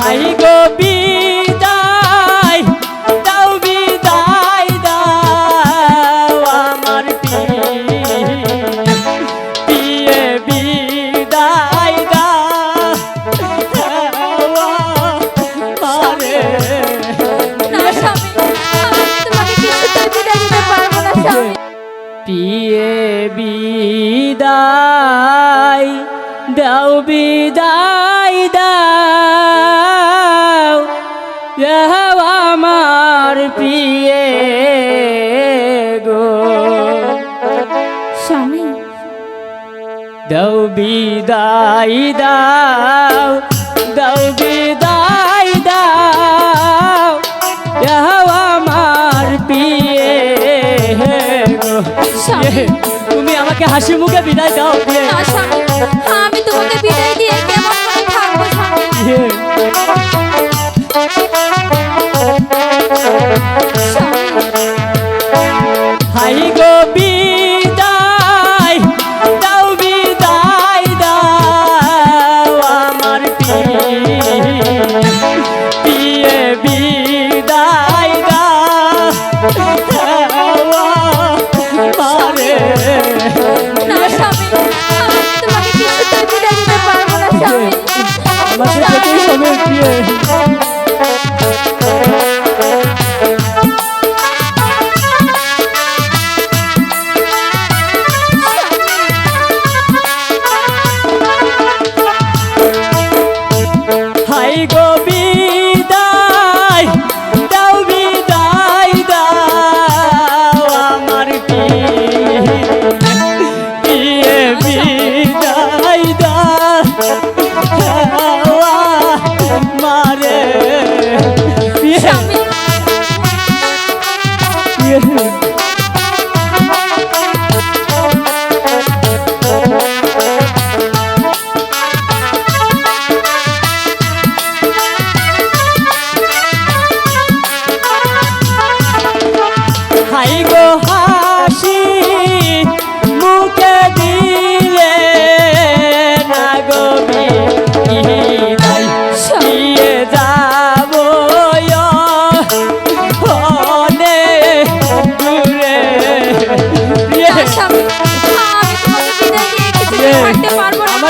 High গো বিদায় দাও আমার প্রিয়ে গো। স্বামী। দাও বিদায় দাও দাও বিদায় দাও আমার প্রিয়ে গো। তুমি আমাকে হাসি মুখে বিদায় দাও প্রিয়ে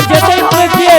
যেতেই হবে বিয়ে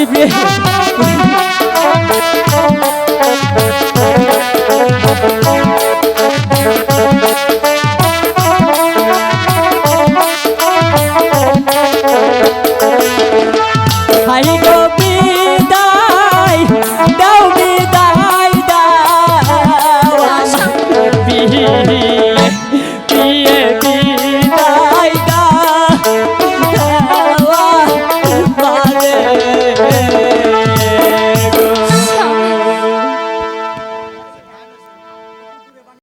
দিবি